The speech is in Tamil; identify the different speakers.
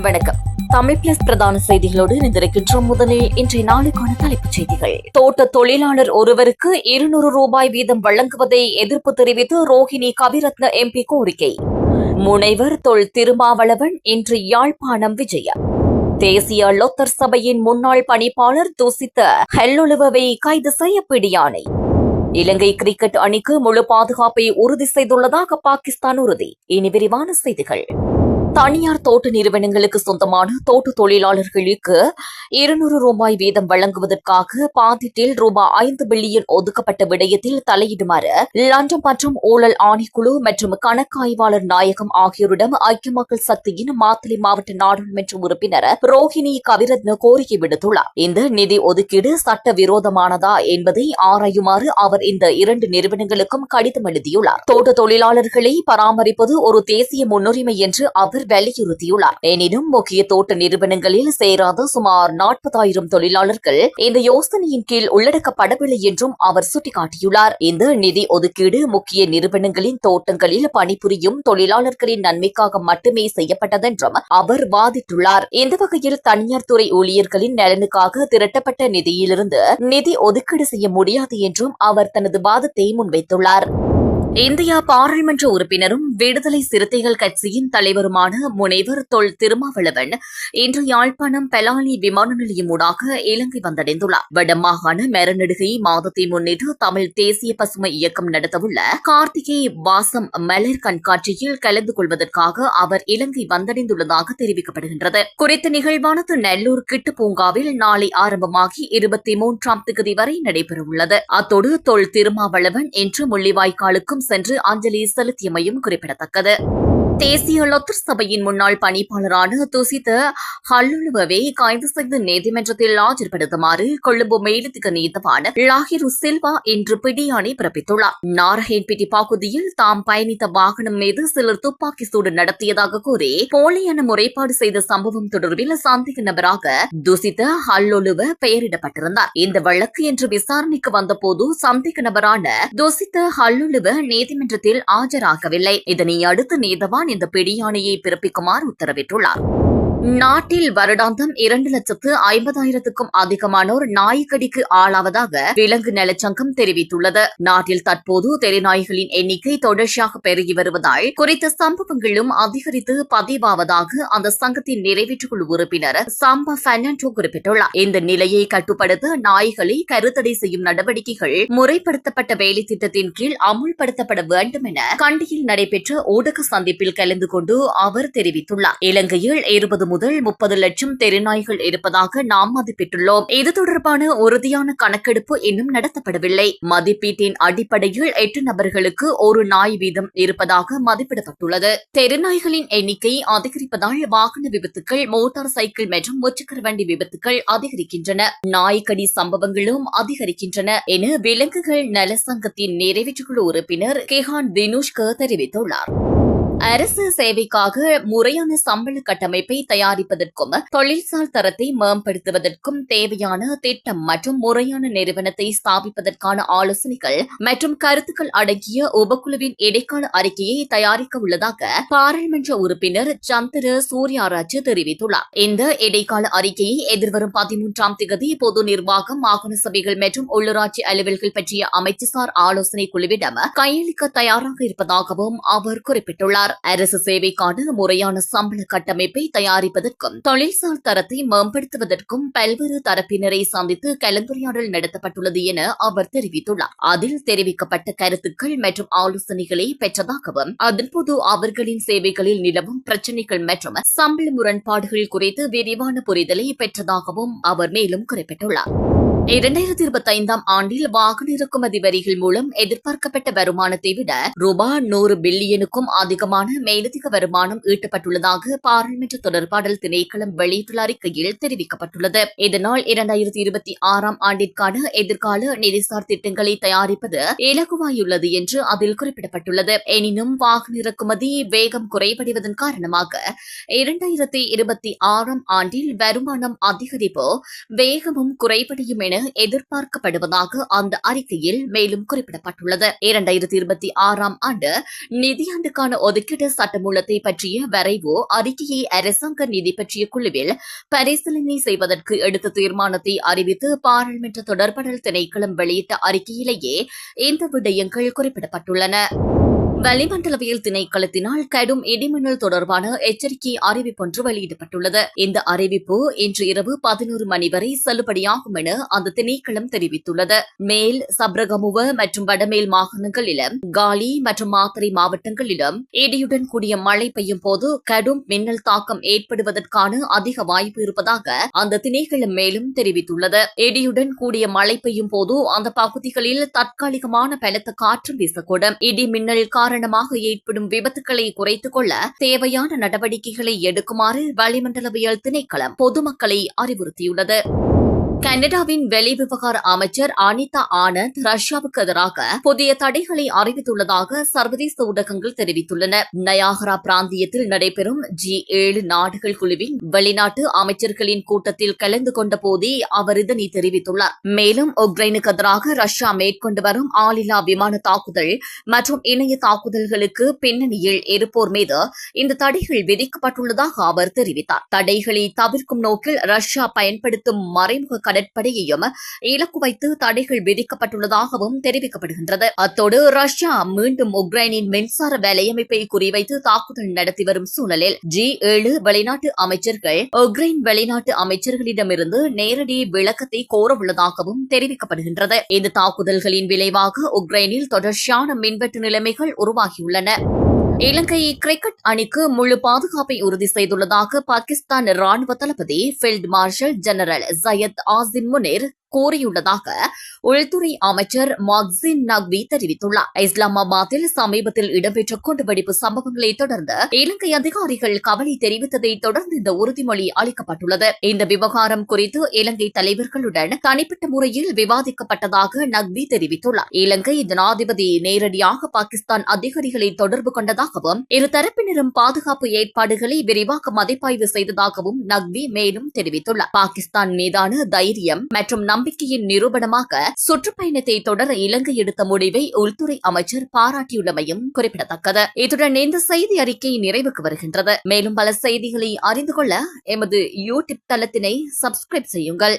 Speaker 1: வணக்கம். தமிழ் பிளஸ் பிரதான செய்திகளோடு இணைந்திருக்கின்ற முதலில் இன்றைய நாளுக்கான தலைப்புச் செய்திகள். தோட்ட தொழிலாளர் ஒருவருக்கு இருநூறு ரூபாய் வீதம் வழங்குவதை எதிர்ப்பு தெரிவித்து ரோஹிணி கவிரத்ன எம்பி கோரிக்கை. முனைவர் தொல் திருமாவளவன் இன்று யாழ்ப்பாணம் விஜயம் தேசிய லொத்தர் சபையின் முன்னாள் பணிப்பாளர் தூசித்த ஹெல்லுலுவை கைது செய்ய பிடியானை இலங்கை கிரிக்கெட் அணிக்கு முழு பாதுகாப்பை உறுதி செய்துள்ளதாக பாகிஸ்தான் உறுதி. இனி விரிவான செய்திகள். தனியார் தோட்ட நிறுவனங்களுக்கு சொந்தமான தோட்ட தொழிலாளர்களுக்கு இருநூறு ரூபாய் வீதம் வழங்குவதற்காக பாதிட்டில் ரூபாய் ஐந்து பில்லியன் ஒதுக்கப்பட்ட விடயத்தில் தலையிடுமாறு லண்டன் மற்றும் ஊழல் ஆணைக்குழு மற்றும் கணக்காய்வாளர் நாயகம் ஆகியோரிடம் ஐக்கிய மக்கள் சக்தியின் மாத்தளை மாவட்ட நாடாளுமன்ற உறுப்பினர் ரோஹிணி கவிரத்ன கோரிக்கை விடுத்துள்ளார். இந்த நிதி ஒதுக்கீடு சட்ட விரோதமானதா என்பதை ஆராயுமாறு அவர் இந்த இரண்டு நிறுவனங்களுக்கும் கடிதம் எழுதியுள்ளார். தோட்ட தொழிலாளர்களை பராமரிப்பது ஒரு தேசிய முன்னுரிமை என்று அவர் வலியுறுத்தியுள்ளார். எனினும் முக்கிய தோட்ட நிறுவனங்களில் சேராத சுமார் நாற்பதாயிரம் தொழிலாளர்கள் இந்த யோசனையின் கீழ் உள்ளடக்கப்படவில்லை என்றும் அவர் சுட்டிக்காட்டியுள்ளார். இந்த நிதி ஒதுக்கீடு முக்கிய நிறுவனங்களின் தோட்டங்களில் பணிபுரியும் தொழிலாளர்களின் நன்மைக்காக மட்டுமே செய்யப்பட்டதென்றும் அவர் வாதிட்டுள்ளார். இந்த வகையில் தனியார் துறை ஊழியர்களின் நலனுக்காக திரட்டப்பட்ட நிதியிலிருந்து நிதி ஒதுக்கீடு செய்ய முடியாது என்றும் அவர் தனது வாதத்தை முன்வைத்துள்ளார். இந்தியா பாராளுமன்ற உறுப்பினரும் விடுதலை சிறுத்தைகள் கட்சியின் தலைவருமான முனைவர் தொல் திருமாவளவன் இன்று யாழ்ப்பாணம் பெலாலி விமான நிலையம் ஊடாக இலங்கை வந்தடைந்துள்ளார். வடமாகாண மரநடுகை மாதத்தை முன்னிட்டு தமிழ் தேசிய பசுமை இயக்கம் நடத்தவுள்ள கார்த்திகை வாசம் மலர் கண்காட்சியில் கலந்து கொள்வதற்காக அவர் இலங்கை வந்தடைந்துள்ளதாக தெரிவிக்கப்படுகின்றது. குறித்த நிகழ்வானது நெல்லூர் கிட்டு பூங்காவில் நாளை ஆரம்பமாகி இருபத்தி மூன்றாம் தேதி வரை நடைபெறவுள்ளது. அத்தோடு தொல் திருமாவளவன் இன்று முள்ளிவாய்க்காலுக்கும் சென்று அஞ்சலி செலுத்தியமையும் குறிப்பிடத்தக்கது. தேசிய லத்தர் சபையின் முன்னாள் பணிப்பாளரான துசித ஹல்லுலுவை கைது செய்து நீதிமன்றத்தில் ஆஜர்படுத்துமாறு கொழும்பு மேலதிக நீதவான லாகிரு சில்வா இன்று பிடியாணை பிறப்பித்துள்ளார். நாரஹேன்பிட்டி பகுதியில் தாம் பயணித்த வாகனம் மீது சிலர் துப்பாக்கி சூடு நடத்தியதாக கூறி போலியான முறைப்பாடு செய்த சம்பவம் தொடர்பில் சந்தேக நபராக துசித ஹல்லுலுவ பெயரிடப்பட்டிருந்தார். இந்த வழக்கு இன்று விசாரணைக்கு வந்தபோது சந்தேக நபரான துசித ஹல்லுலுவ நீதிமன்றத்தில் ஆஜராகவில்லை. இதனை அடுத்து நீதவான் இந்த பிடியாணையை பிறப்பிக்குமாறு உத்தரவிட்டுள்ளார். நாட்டில் வருடாந்தம் இரண்டு லட்சத்து ஐம்பதாயிரத்துக்கும் அதிகமானோர் நாய்க்கடிக்கு ஆளாவதாக விலங்கு நலச்சங்கம் தெரிவித்துள்ளது. நாட்டில் தற்போது தெருநாய்களின் எண்ணிக்கை தொடர்ச்சியாக பெருகி வருவதால் குறித்த சம்பவங்களும் அதிகரித்து பதிவாவதாக அந்த சங்கத்தின் நிறைவேற்றுக்குழு உறுப்பினர் சாம்பா பெர்னாண்டோ குறிப்பிட்டுள்ளார். இந்த நிலையை கட்டுப்படுத்த நாய்களை கருத்தடை செய்யும் நடவடிக்கைகள் முறைப்படுத்தப்பட்ட வேலை திட்டத்தின் கீழ் அமுல்படுத்தப்பட வேண்டும் என கண்டியில் நடைபெற்ற ஊடக சந்திப்பில் கலந்து கொண்டு அவர் தெரிவித்துள்ளார். இலங்கையில் இருபது முதல் முப்பது லட்சம் தெருநாய்கள் இருப்பதாக நாம் மதிப்பிட்டுள்ளோம். இது தொடர்பான உறுதியான கணக்கெடுப்பு இன்னும் நடத்தப்படவில்லை. மதிப்பீட்டின் அடிப்படையில் எட்டு நபர்களுக்கு ஒரு நாய் வீதம் இருப்பதாக மதிப்பிடப்பட்டுள்ளது. தெருநாய்களின் எண்ணிக்கை அதிகரிப்பதால் வாகன விபத்துக்கள் மோட்டார் சைக்கிள் மற்றும் முச்சக்கர வண்டி விபத்துக்கள் அதிகரிக்கின்றன. நாய்க்கடி சம்பவங்களும் அதிகரிக்கின்றன என விலங்குகள் நல சங்கத்தின் நிறைவேற்றுக்குழு உறுப்பினர் கெஹான் தினுஷ்க தெரிவித்துள்ளார். அரசு சேவைக்காக முறையான சம்பள கட்டமைப்பை தயாரிப்பதற்கும் தொழில்சார் தரத்தை மேம்படுத்துவதற்கும் தேவையான திட்டம் மற்றும் முறையான நிறுவனத்தை ஸ்தாபிப்பதற்கான ஆலோசனைகள் மற்றும் கருத்துக்கள் அடங்கிய உபக்குழுவின் இடைக்கால அறிக்கையை தயாரிக்க உள்ளதாக பாராளுமன்ற உறுப்பினர் சந்திர சூர்யாராஜ் தெரிவித்துள்ளார். இந்த இடைக்கால அறிக்கையை எதிர்வரும் பதிமூன்றாம் தேதி பொது நிர்வாகம் மாகாண சபைகள் மற்றும் உள்ளூராட்சி அலுவல்கள் பற்றிய அமைச்சுசார் ஆலோசனை குழுவிடம் கையளிக்க தயாராக இருப்பதாகவும் அவர் குறிப்பிட்டுள்ளார். கூறினார் அரசு சேவைக்கான முறையான சம்பள கட்டமைப்பை தயாரிப்பதற்கும் தொழில்சார் தரத்தை மேம்படுத்துவதற்கும் பல்வேறு தரப்பினரை சந்தித்து கலந்துரையாடல் நடத்தப்பட்டுள்ளது என அவர் தெரிவித்துள்ளார். அதில் தெரிவிக்கப்பட்ட கருத்துக்கள் மற்றும் ஆலோசனைகளை பெற்றதாகவும் அதன்போது அவர்களின் சேவைகளில் நிலவும் பிரச்சினைகள் மற்றும் சம்பள முரண்பாடுகள் குறித்து விரிவான புரிதலை பெற்றதாகவும் அவர் மேலும் குறிப்பிட்டுள்ளார். இரண்டாயிரத்தி இருபத்தி ஐந்தாம் ஆண்டில் வாகன இறக்குமதி வரிகள் மூலம் எதிர்பார்க்கப்பட்ட வருமானத்தை விட ரூபாய் நூறு பில்லியனுக்கும் அதிகமான மேலதிக வருமானம் ஈட்டப்பட்டுள்ளதாக பாராளுமன்ற தொடர்பாடல் திணைக்களம் வெளியிட்டுள்ள அறிக்கையில் தெரிவிக்கப்பட்டுள்ளது. இதனால் இரண்டாயிரத்தி இருபத்தி ஆறாம் ஆண்டிற்கான எதிர்கால நிதிசார் திட்டங்களை தயாரிப்பது இலகுவாயுள்ளது என்று அதில் குறிப்பிடப்பட்டுள்ளது. எனினும் வாகன இறக்குமதி வேகம் குறைவடைவதன் காரணமாக இரண்டாயிரத்தி இருபத்தி ஆறாம் ஆண்டில் வருமானம் அதிகரிப்பு வேகமும் குறைவடையும் என என எதிர்பார்க்கப்படுவதாக அந்த அறிக்கையில் மேலும் குறிப்பிடப்பட்டுள்ளது. இரண்டாயிரத்தி இருபத்தி ஆறாம் ஆண்டு நிதியாண்டுக்கான ஒதுக்கீடு சட்டமூலத்தை பற்றிய வரைவு அறிக்கையை அரசாங்க நிதி பற்றிய குழுவில் பரிசீலனை செய்வதற்கு எடுத்த தீர்மானத்தை அறிவித்து பாராளுமன்ற தொடர்படல் திணைக்களம் வெளியிட்ட அறிக்கையிலேயே இந்த விடயங்கள் குறிப்பிடப்பட்டுள்ளன. வளிமண்டலவியல் திணைக்களத்தினால் கடும் இடிமின்னல் தொடர்பான எச்சரிக்கை அறிவிப்பொன்று வெளியிடப்பட்டுள்ளது. இந்த அறிவிப்பு இன்று இரவு பதினோரு மணி வரை செல்லுபடியாகும் என அந்த திணைக்களம் தெரிவித்துள்ளது. மேல் சப்ரகமுவ மற்றும் வடமேல் மாகாணங்களிலும் காலி மற்றும் மாத்தறை மாவட்டங்களிலும் இடியுடன் கூடிய மழை பெய்யும் போது கடும் மின்னல் தாக்கம் ஏற்படுவதற்கான அதிக வாய்ப்பு இருப்பதாக அந்த திணைக்களம் மேலும் தெரிவித்துள்ளது. இடியுடன் கூடிய மழை பெய்யும் போது அந்த பகுதிகளில் தற்காலிகமான பலத்த காற்று வீசக்கூடும். இடி மின்னல் காரணமாக ஏற்படும் விபத்துக்களை குறைத்துக் கொள்ள தேவையான நடவடிக்கைகளை எடுக்குமாறு வளிமண்டலவியல் திணைக்களம் பொதுமக்களை அறிவுறுத்தியுள்ளது. கனடாவின் வெளிவிவகார அமைச்சர் அனிதா ஆனந்த் ரஷ்யாவுக்கு எதிராக புதிய தடைகளை அறிவித்துள்ளதாக சர்வதேச ஊடகங்கள் தெரிவித்துள்ளன. நயாகரா பிராந்தியத்தில் நடைபெறும் ஜி ஏழு நாடுகள் குழுவின் வெளிநாட்டு அமைச்சர்களின் கூட்டத்தில் கலந்து கொண்ட போதே அவர் இதனை தெரிவித்துள்ளார். மேலும் உக்ரைனுக்கு எதிராக ரஷ்யா மேற்கொண்டு வரும் ஆளில்லா விமான தாக்குதல் மற்றும் இணைய தாக்குதல்களுக்கு பின்னணியில் இருப்போர் மீது இந்த தடைகள் விதிக்கப்பட்டுள்ளதாக அவர் தெரிவித்தார். தடைகளை தவிர்க்கும் நோக்கில் ரஷ்யா பயன்படுத்தும் மறைமுக கடற்படையையும் இலக்கு வைத்து தடைகள் விதிக்கப்பட்டுள்ளதாகவும் தெரிவிக்கப்படுகின்றது. அத்தோடு ரஷ்யா மீண்டும் உக்ரைனின் மின்சார வேலையமைப்பை குறிவைத்து தாக்குதல் நடத்தி வரும் சூழலில் ஜி ஏழு வெளிநாட்டு அமைச்சர்கள் உக்ரைன் வெளிநாட்டு அமைச்சர்களிடமிருந்து நேரடி விளக்கத்தை கோரவுள்ளதாகவும் தெரிவிக்கப்படுகின்றது. இந்த தாக்குதல்களின் விளைவாக உக்ரைனில் தொடர்ச்சியான மின்வெட்டு நிலைமைகள் உருவாகியுள்ளன. இலங்கை கிரிக்கெட் அணிக்கு முழு பாதுகாப்பை உறுதி செய்துள்ளதாக பாகிஸ்தான் ராணுவ தளபதி field marshal general Syed Asim Munir கோரியுள்ளதாக உள்துறை அமைச்சர் மாக்சின் நக்வி தெரிவித்துள்ளார். இஸ்லாமாபாத்தில் சமீபத்தில் இடம்பெற்ற குண்டுவெடிப்பு சம்பவங்களை தொடர்ந்து இலங்கை அதிகாரிகள் கவலை தெரிவித்ததை தொடர்ந்து இந்த உறுதிமொழி அளிக்கப்பட்டுள்ளது. இந்த விவகாரம் குறித்து இலங்கை தலைவர்களுடன் தனிப்பட்ட முறையில் விவாதிக்கப்பட்டதாக நக்வி தெரிவித்துள்ளார். இலங்கை ஜனாதிபதி நேரடியாக பாகிஸ்தான் அதிகாரிகளை தொடர்பு கொண்டதாகவும் இரு தரப்பினரும் பாதுகாப்பு ஏற்பாடுகளை விரிவாக மதிப்பாய்வு செய்ததாகவும் நக்வி மேலும் தெரிவித்துள்ளார். பாகிஸ்தான் மீதான தைரியம் மற்றும் நம்பிக்கையின் நிரூபணமாக சுற்றுப்பயணத்தை தொடர இலங்கை எடுத்த முடிவை உள்துறை அமைச்சர் பாராட்டியுள்ளமையும் குறிப்பிடத்தக்கது. இத்துடன் இந்த செய்தி அறிக்கை நிறைவுக்கு வருகின்றது. மேலும் பல செய்திகளை அறிந்து கொள்ள எமது யூடியூப் தளத்தினை சப்ஸ்கிரைப் செய்யுங்கள்.